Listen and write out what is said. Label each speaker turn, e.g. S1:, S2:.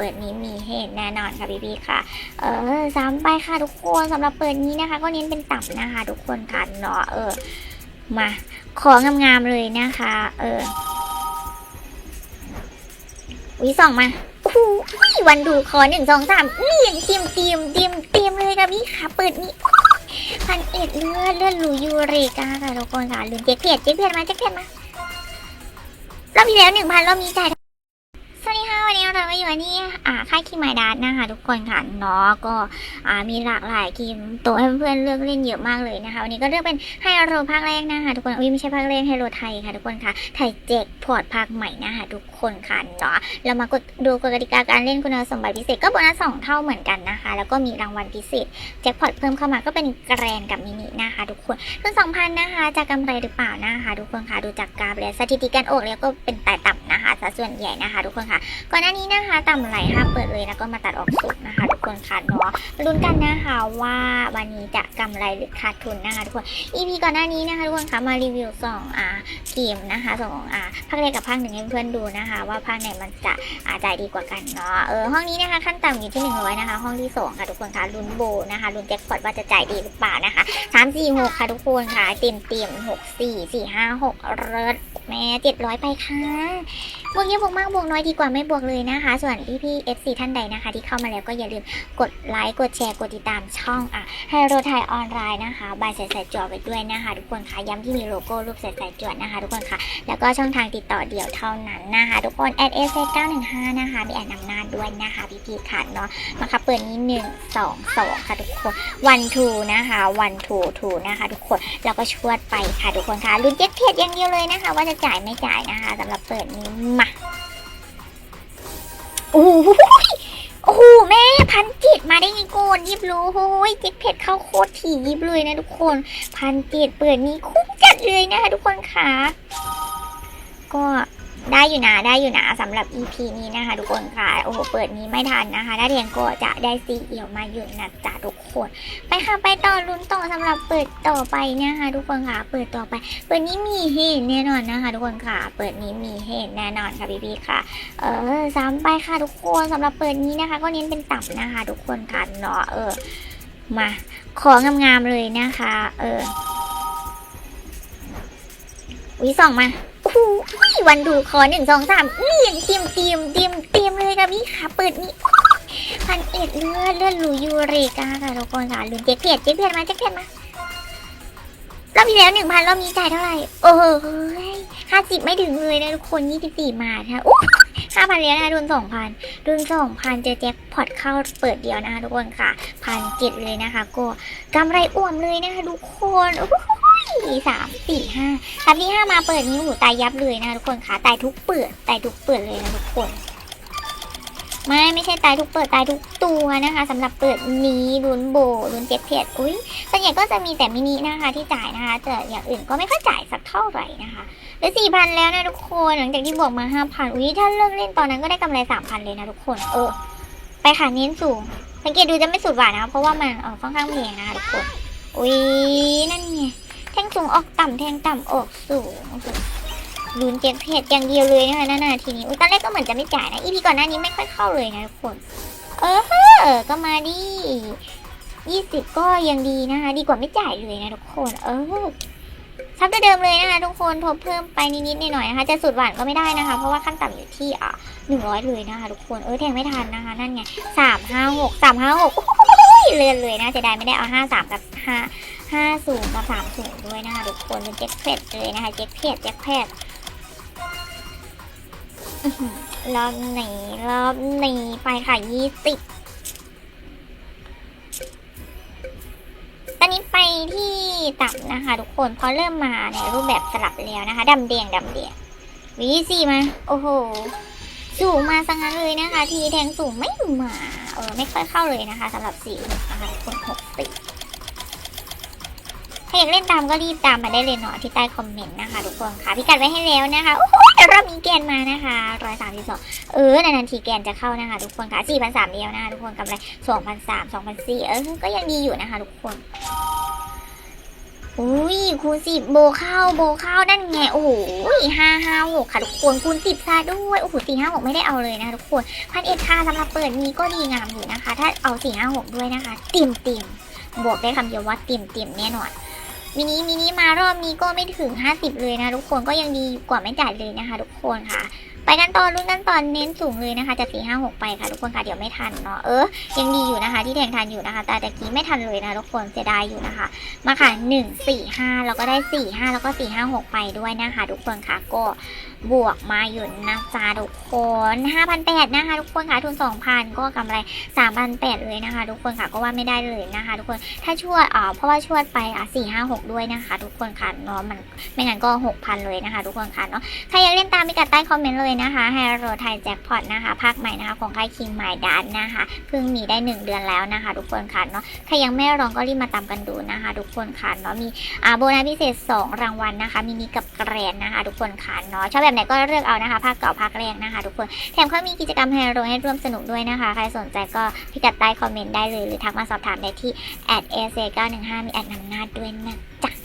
S1: เปิดนี้มีเหตุแน่นอนค่ะพี่พี่ๆค่ะ เออซ้ำไปค่ะทุกคนสำหรับเปิดนี้นะคะ ก็เน้นเป็นตับนะคะทุกคนค่ะเนาะเออ มา ของงามๆเลยนะคะ เออวิส่องมาโอ้โหวันดูคอหนึ่งสองสามนี่ยังเตรียมเตรียมเตรียมเตรียมเลยค่ะพี่ค่ะ เปิดนี้พันเอ็ดเลือดเลือดหรูยูเรกาค่ะทุกคนค่ะลืมเจ๊กเพียดเจ๊กเพียดมาเจ๊กเพียดมา รอบที่แล้วหนึ่งพันรอบนี้จ่าย ค่ะวันนี้เราอยู่ที่อ่าค่ายคิมไมดานนะคะทุกคนค่ะเนาะก็อ่ามีหลากหลายเกมตัวให้เพื่อนเลือกเล่นเยอะมากเลยนะคะวันนี้ก็เลือกเป็นไฮโรภาคแรกนะคะทุกคนอุ้ยไม่ใช่ภาคแรกไฮโรไทยค่ะทุกคนค่ะไทยเจ็กพอร์ตภาคใหม่นะคะทุกคนค่ะเนาะเรามากดดูกฎกติกาการเล่นคุณสมบัติพิเศษก็โบนัสสองเท่าเหมือนกันนะคะ แล้วก็มีรางวัลพิเศษแจ็คพอตเพิ่มเข้ามาก็เป็นแกรนกับมินินะคะทุกคนซึ่งสองพันนะคะจะกำไรหรือเปล่านะคะทุกคนค่ะดูจากกราฟและสถิติการโอกแล้วก็เป็นแต่ต่ำนะคะสัดส่วนใหญ่นะคะ ทุกคนค่ะก่อนหน้านี้นะะคะต่ำไหลห้าเปิดเลยแล้วก็มาตัดออกสุดนะคะ ทุกคนค่ะเนาะลุ้นกันนะคะว่าวันนี้จะกำไรหรือขาดทุนนะคะทุกคน EP ก่อนหน้านี้นะคะทุกคนคะมารีวิวสองอ่าเกมนะคะสองอ่าภาคแรกกับภาคหนึ่งให้เพื่อนดูนะคะ ว่าภาคไหนมันจะอ่าจ่ายดีกว่ากันเนาะเออห้องนี้นะคะขั้นต่ำอยู่ที่หนึ่งร้อยนะคะห้องที่สองค่ะทุกคนคะลุ้นโบนะคะลุ้นแจ็คพอตว่าจะจ่ายดีหรือเปล่านะคะสามสี่หกค่ะทุกคนค่ะเต็มเต็มหกสี่สี่ห้าหกเริศ แม่เจ็ดร้อยไปค่ะบวกเยอะบวกมากบวกน้อยดีกว่าไม่บวกเลยนะคะ ส่วนพี่พี่เอฟซีท่านใดนะคะ ที่เข้ามาแล้วก็อย่าลืมกดไลค์กดแชร์กดติดตามช่องอะไฮโรไทยออนไลน์นะคะบายใส่ใส่จวดไปด้วยนะคะ ทุกคนค่ะย้ำที่มีโลโก้รูปใส่ใส่จวดนะคะ ทุกคนค่ะ แล้วก็ช่องทางติดต่อเดี่ยวเท่านั้นนะคะ ทุกคนแอดเอสเก้าหนึ่งห้านะคะมีแอดนำหน้าด้วยนะคะพี่พีค่ะเนาะมาค่ะเปิดนี้หนึ่งสองสองค่ะทุกคนวันทูนะคะวันทูทูนะคะ ทุกคนแล้วก็ชวดไปค่ะทุกคนค่ะลุ้นเจ็ดเพียอย่างเดียวเลยนะคะว่าจะจ่ายไม่จ่ายนะคะสำหรับเปิดนี้มาโอ้โหโอ้โหแม่พันจิตมาได้ไงโกนยิบรู้โอ้ยจิกเผ็ดเข้าโคตรถี่ยิบเลยนะทุกคนพันจิตเปิดนี้คุ้มจัดเลยนะคะทุกคนค่ะก็ ได้อยู่นะได้อยู่นะสำหรับ EP นี้นะคะ ทุกคนค่ะโอ้โหเปิดนี้ไม่ทันนะคะถ้าเรียนก็จะได้ซีเอียวมาอยู่นะจ๊ะทุกคนไปค่ะไปต่อลุ้นต่อสำหรับเปิดต่อไปนะคะ ทุกคนค่ะเปิดต่อไป เปิดนี้มีเหตุแน่นอนนะคะ ทุกคนค่ะ เปิดนี้มีเหตุแน่นอนค่ะพี่ๆค่ะ เออซ้ำไปค่ะทุกคนสำหรับเปิดนี้นะคะ ก็เน้นเป็นตับนะคะ ทุกคนค่ะเนาะเออมาของงามๆเลยนะคะ เออวิส่องมาโอ้ วันดูคอหนึ่งสองสามนี่ยังเตรียมเตรียมเตรียมเตรียมเลยค่ะพี่ค่ะเปิดนี้พันเอ็ดเลือดเลือดหรูยูเรกาค่ะทุกคนค่ะลืมเจ๊เพียดเจ๊เพียดมาเจ๊เพียดมารอบที่แล้วหนึ่งพันรอบนี้จ่ายเท่าไหร่ โอ้โหห้าสิบไม่ถึงเลยนะทุกคนยี่สิบสี่มาค่ะโอ้ห้าพันแล้วนะโดนสองพันรุ่นสองพันเจอแจ็คพอตเข้าเปิดเดียวนะทุกคนค่ะพันเจ็ดเลยนะคะก็กำไรอ้วมเลยนะคะทุกคนโอ้โห สามสี่ห้าครั้งที่ห้ามาเปิดนี้หูตายยับเลยนะคะทุกคนค่ะตายทุกเปิดตายทุกเปิดเลยนะทุกคน ไม่ไม่ใช่ตายทุกเปิดตายทุกตัวนะคะสำหรับเปิดนี้ลุ้นโบลุ้นเจ็คเพียดอุ้ยส่วนใหญ่ก็จะมีแต่มินินะคะที่จ่ายนะคะแต่อย่างอื่นก็ไม่ค่อยจ่ายสักเท่าไหร่นะคะเหลือสี่พันแล้วนะทุกคนหลังจากที่บวกมาห้าพันอุ้ยถ้าเลิกเล่นตอนนั้นก็ได้กำไรสามพันเลยนะทุกคน เออ ไปค่ะเน้นสูงสังเกตดูจะไม่สุดหวานนะคะเพราะว่ามันเออค่อนข้างแพงนะคะทุกคนอุ้ยนั่นไง งสูงออกต่ำแทงต่ำออกสูงลุ้นเจ็ดเพจอย่างเดียวเลยนะคะนานาทีนี้อุ้ยตอนแรกก็เหมือนจะไม่จ่ายนะอีพีก่อนหน้านี้ไม่ค่อยเข้าเลยนะทุกคน เออเออก็มาดิยี่สิบก็ยังดีนะคะดีกว่าไม่จ่ายเลยนะทุกคน เออซับเดิมเลยนะคะทุกคนทบเพิ่มไปนิดๆหน่อยๆนะคะจะสุดหวานก็ไม่ได้นะคะ เพราะว่าขั้นต่ำอยู่ที่อะหนึ่งร้อยเลยนะคะทุกคนเออแทงไม่ทันนะคะ นั่นไงสามห้าหกสามห้าหก เลื่อนเลยนะจะได้ไม่ได้เอาห้าสามกับห้าห้าศูนย์กับสามศูนย์ด้วยนะคะทุกคนเป็นเจ็คเพจเลยนะคะเจ็คเพจเจ็คเพจอื้อหือรอบหนีรอบหนีไปค่ะยี่สิบตอนนี้ไปที่ต่ำนะคะทุกคนพราะเริ่มมาในรูปแบบสลับแล้วนะคะดำแดงดำแดงวีสี่มา โอ้โห สูงมาสังนั้นเลยนะคะ ทีแทงสูงไม่มา ออไม่ค่อยเข้าเลยนะคะสำหรับสี่นะคะคนหกสิถ้าอยากเล่นตามก็รีบตามมาได้เลยเนาะที่ใต้คอมเมนต์นะคะทุกคนค่ะพิกัดไว้ให้แล้วนะคะโอ้โหเดี๋ยวรอบนี้แกนมานะคะร้อยสามสิบสองเออนานๆทีแกนจะเข้านะคะทุกคนค่ะสี่พันสามเดียวนะคะทุกคนกำไรสองพันสามสองพันสี่เออก็ยังดีอยู่นะคะทุกคน อุ้ยคูณสิบโบเข้าโบเข้านั่นไงโอ้โหห้าห้าหกค่ะทุกคนคูณสิบซะด้วยโอ้โหสี่ห้าหกไม่ได้เอาเลยนะคะทุกคนพันเอ็ดค่ะสำหรับเปิดนี้ก็ดีงามอยู่นะคะ ถ้าเอาสี่ห้าหกด้วยนะคะเต็มเต็มบวกได้คำเดียวว่าเต็มเต็มแน่นอนมินิมินิมารอบนี้ก็ไม่ถึง 50 เลยนะทุกคนก็ยังดีกว่าไม่จ่ายเลยนะคะ ทุกคนค่ะ ไปกันต่อรุ่นกันต่อนเน้นสูงเลยนะคะจะสี่ห้าหกไปค่ะทุกคนค่ะเดี๋ยวไม่ทันเนาะเออยังดีอยู่นะคะ ที่แทงทันอยู่นะคะแต่ตะกี้ไม่ทันเลยนะทุกคนเสียดายอยู่นะคะ มาค่ะหนึ่งสี่ห้าแล้วก็ได้สี่ห้าแล้วก็สี่ห้าหกไปด้วยนะคะ ทุกคนค่ะก็บวกมาอยู่นะจ๊ะทุกคนห้าพันแปดนะคะทุกคนค่ะทุนสองพันก็กำไรสามพันแปดเลยนะคะ ทุกคนค่ะก็ว่าไม่ได้เลยนะคะ ทุกคนถ้าช่วดอ่าเพราะว่าช่วดไปอะสี่ห้าหกด้วยนะคะ ทุกคนค่ะเนาะมันไม่งั้นก็หกพันเลยนะคะ ทุกคนค่ะเนาะใครอยากเล่นตามพิกัดใต้คอมเมนต์เลยนะคะไฮโรไทยแจ็คพอตนะคะภาคใหม่นะคะของค่ายคิงไมดานนะคะเพิ่งมีได้หนึ่งเดือนแล้วนะคะ ทุกคนค่ะเนาะใครยังไม่ลองก็รีบมาตามกันดูนะคะ ทุกคนค่ะเนาะมีอ่าโบนัสพิเศษ 2 รางวัลนะคะมินิกับแกรนนะคะ ทุกคนค่ะเนาะชอบแบบไหนก็เลือกเอานะคะภาคเก่าภาคแรกนะคะ ทุกคนแถมเขามีกิจกรรมแฮร์โรให้ร่วมสนุกด้วยนะคะ ใครสนใจก็พิกัดใต้คอมเมนต์ได้เลย หรือทักมาสอบถามได้ที่ a d a 9 1 5มีแอดนำหน้าด้วยนะจ๊ะ